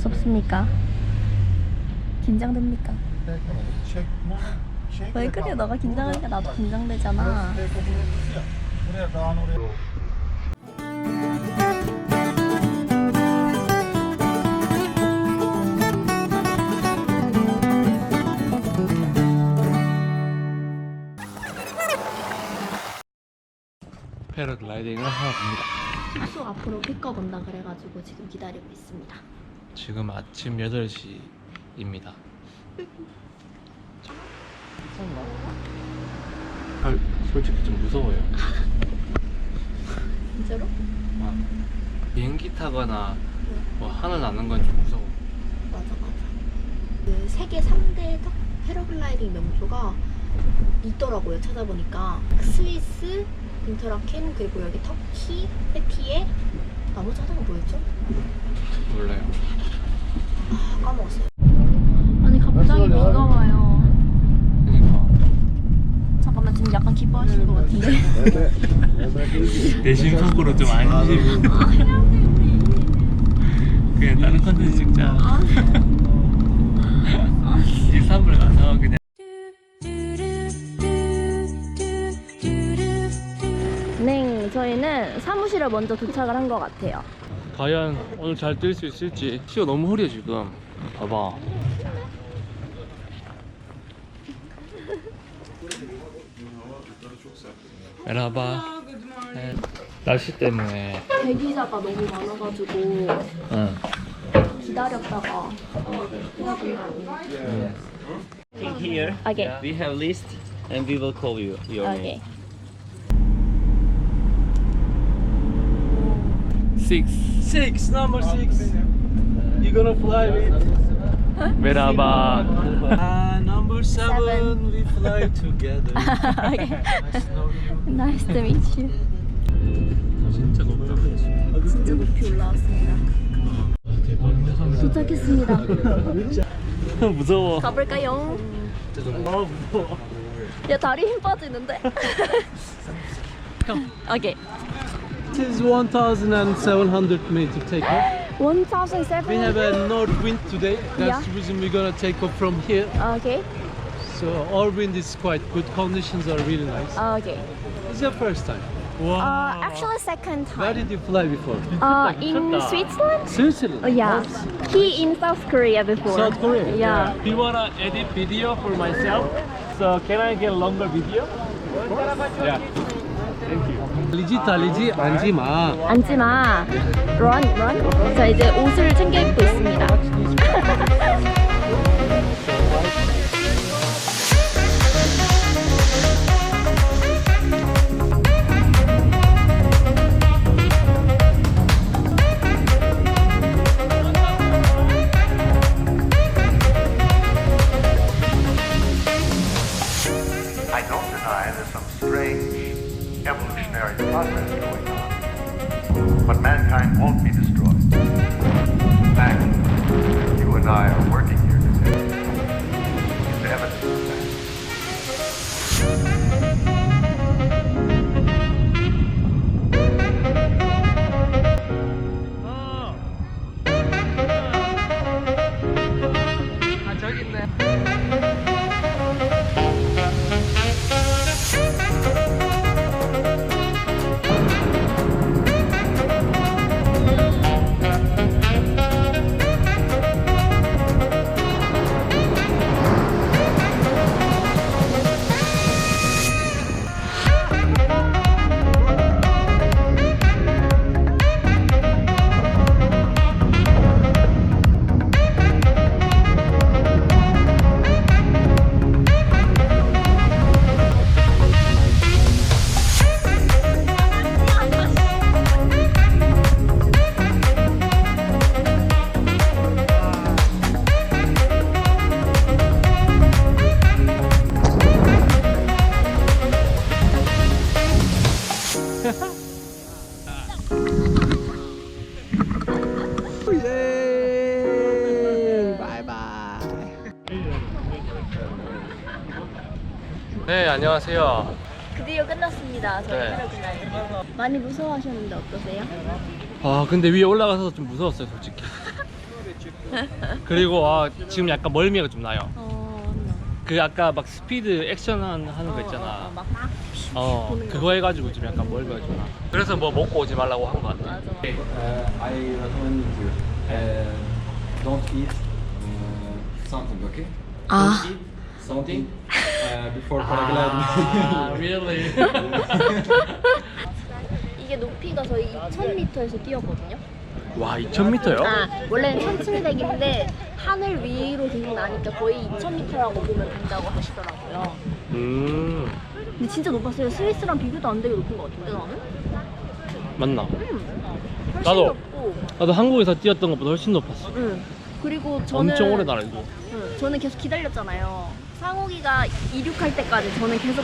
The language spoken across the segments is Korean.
무섭습니까? 긴장됩니까? 왜 그래? 너가 긴장하니까 나도 긴장되잖아. 패러글라이딩을 하러 갑니다. 숙소 앞으로 픽업 온다 그래가지고 지금 기다리고 있습니다. 지금 아침 8시입니다. 아, 솔직히 좀 무서워요. 진짜로? 아, 비행기 타거나 뭐 하늘 나는 건 좀 무서워. 맞아 맞아. 그 세계 3대 패러글라이딩 명소가 있더라고요 찾아보니까 스위스, 인터라켄 그리고 여기 터키, 페티에 나머지 하나가 뭐였죠? 몰라요. 아 까먹었어요. 아니 갑자기 비가 와요. 그러니까 잠깐만 지금 약간 기뻐하시는 것 같은데. 내심 속으로 좀 안심. 그냥 다른 컨텐츠 찍자. 일산불 가서 그냥. 저희는 사무실에 먼저 도착을 한 것 같아요. 과연 오늘 잘 뛸 수 있을지 시가 너무 흐려 지금 봐봐 메라바 네. 날씨 때문에 대기자가 너무 많아가지고 응. 기다렸다가 해야 된다고. Here 오케이. we have list and we will call you your 오케이. name. Six Six, number six. You gonna fly with? 메라바 Uh, number seven, Seven. we fly together. 오케이. nice to know you. Nice to meet you. 진짜 높다 진짜 높이 올라왔습니다. 도착했습니다. 무서워 가볼까요? 너무 무서워 야 다리 힘 빠지는데. 오케이. is 1,700 meters takeoff. 1,700? We have a north wind today. That's yeah. the reason we're gonna take off from here. Okay. So our wind is quite good. Conditions are really nice. Okay. It's your first time. Uh, wow. Uh, actually, second time. Where did you fly before? Uh, in Switzerland. Switzerland. Oh, yeah. Nice. He in South Korea before. South Korea. Yeah. yeah. Do you wanna edit video for myself? So can I get a longer video? Yeah. Thank you. 달리지 달리지 앉지 마. 앉지 마. Run, run. 자 이제 옷을 챙겨 입고 있습니다. evolutionary process going on. But mankind won't be destroyed. In fact, you and I are working 네 안녕하세요 드디어 끝났습니다. 저희 네. 패러글라이딩. 많이 무서워하셨는데 어떠세요? 아 근데 위에 올라가서 좀 무서웠어요 솔직히 그리고 아, 지금 약간 멀미가 좀 나요. 어, 그 아까 막 스피드 액션 한- 하는 거 있잖아. 어, 막 어, 보는 거. 그거 해가지고 좀 약간 멀미가 좀 나. 그래서 뭐 먹고 오지 말라고 한거 같아. 맞아. Uh, I recommend you uh, don't eat uh, something, okay? 아. Don't eat something uh, before 아, paragliding. really? 이게 높이가 저희 2,000m에서 뛰었거든요. 와, 2,000m요? 아, 원래는 1,700인데 하늘 위로 계속 나니까 거의 2,000m라고 보면 된다고 하시더라고요. 음, 근데 진짜 높았어요. 스위스랑 비교도 안 되게 높은 것 같은데 나는? 맞나? 음. 훨씬 나도. 높고. 나도 한국에서 뛰었던 것보다 훨씬 높았어. 응. 그리고 저는 엄청 오래 날고. 응, 저는 계속 기다렸잖아요. 상욱이가 이륙할 때까지 저는 계속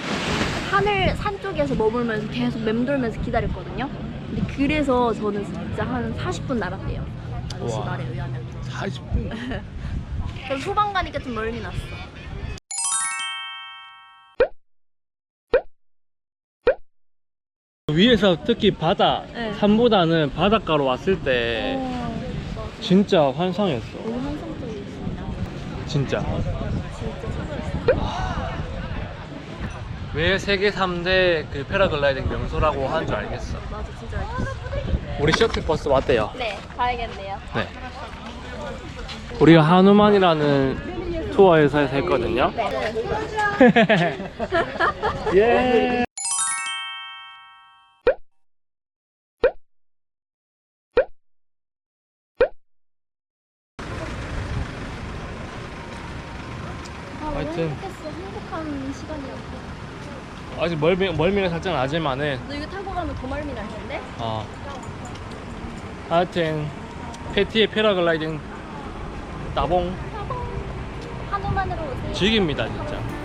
하늘 산 쪽에서 머물면서 계속 맴돌면서 기다렸거든요. 근데 그래서 저는 진짜 한 40분 날았대요. 아저씨 우와. 말에 의하면. 40분. 그래서 소방 가니까 좀 멀미 났어. 위에서 특히 바다, 네. 산보다는 바닷가로 왔을 때 어, 진짜 환상이었어. 너무 환상적이었습니다. 진짜. 왜 세계 3대 그 패러글라이딩 명소라고 하는 줄 알겠어. 맞아, 진짜 알겠어. 우리 셔틀버스 왔대요. 네, 가야겠네요. 네. 우리가 한우만이라는 투어 회사에서 했거든요. 네. 예. 하여튼. 행복했어. 행복한 시간이었어. 아직 멀미 멀미가 살짝 나지만은 너 이거 타고 가면 더 멀미 날 텐데? 어. 하여튼 페티의 패러글라이딩 따봉 한우만으로 오세요. 즐깁니다 진짜.